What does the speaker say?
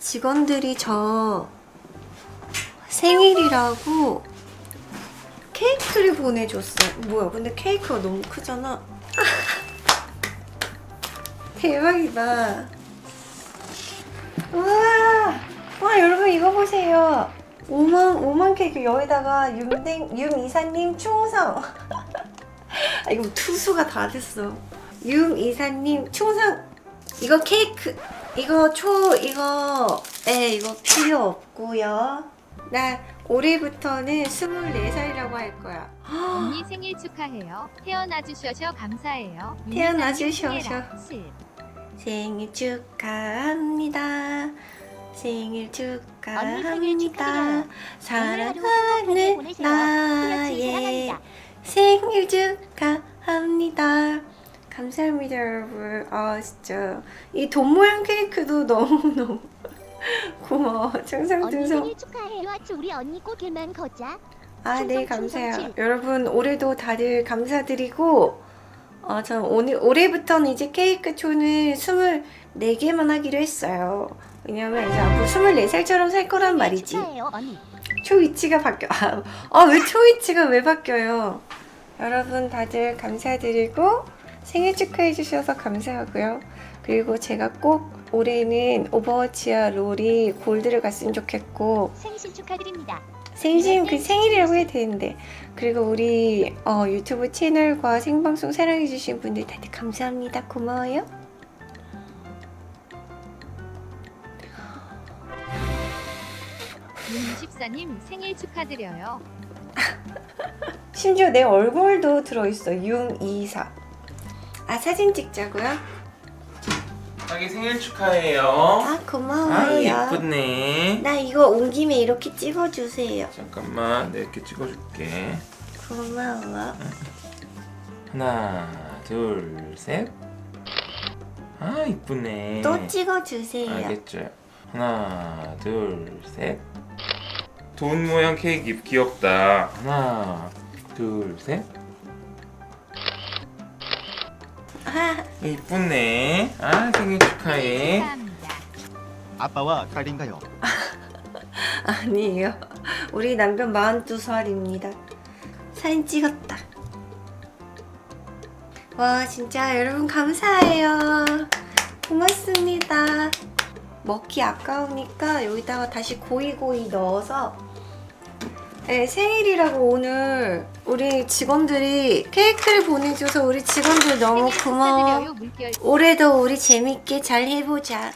직원들이 저 생일이라고 케이크를 보내줬어요. 뭐야? 근데 케이크가 너무 크잖아. 대박이다. 우와! 와, 여러분 이거 보세요. 5만, 5만 케이크 여기다가 윤댕, 윤 이사님 충성. 아, 이거 투수가 다 됐어. 윤 이사님 충성. 이거 케이크, 이거 초, 이거, 에 이거 필요 없고요. 나 올해부터는 24살이라고 할 거야. 언니 생일 축하해요. 태어나 주셔서 감사해요. 태어나 주셔서. 생일 축하합니다. 생일 축하합니다. 사랑하는. 나의 사랑합니다. 생일 축하합니다. 감사합니다, 여러분. 아, 진짜. 이 돈 모양 케이크도 너무너무 고마워. 언니 정상등성. 생일 축하해요. 아치 우리 언니 꽃길만 걷자. 아, 네, 충성, 감사해요. 칠. 여러분, 올해도 다들 감사드리고, 어, 전 오늘, 올해부터는 이제 케이크 초는 24개만 하기로 했어요. 왜냐면 이제 앞으로 24살처럼 살 거란 말이지. 축하해요, 언니. 초 위치가 바뀌어. 아, 아, 왜초 위치가 왜 바뀌어요? 여러분 다들 감사드리고 생일 축하해 주셔서 감사하고요. 그리고 제가 꼭 올해는 오버워치와 롤이 골드를 갔으면 좋겠고 생신 축하드립니다. 생신 그 생일이라고 해야 되는데 그리고 우리 어, 유튜브 채널과 생방송 사랑해 주신 분들 다들 감사합니다. 고마워요. 윤24님 생일 축하드려요. 심지어 내 얼굴도 들어있어. 융이사. 아 사진 찍자고요? 자기 생일 축하해요. 아 아 고마워요. 예쁘네. 나 이거 온 김에 이렇게 찍어주세요. 잠깐만 내가 이렇게 찍어줄게. 고마워. 하나, 둘, 셋. 아 이쁘네. 또 찍어주세요. 알겠죠. 하나, 둘, 셋. 돈 모양 케이크 귀엽다. 하나, 둘, 셋. 이쁘네. 아 생일 축하해. 아빠와 딸인가요? 아니에요. 우리 남편 42살입니다. 사진 찍었다. 와, 진짜 여러분 감사해요. 고맙습니다. 먹기 아까우니까 여기다가 다시 고이고이 넣어서 네, 생일이라고 오늘 우리 직원들이 케이크를 보내줘서 우리 직원들 너무 고마워. 올해도 우리 재밌게 잘 해보자.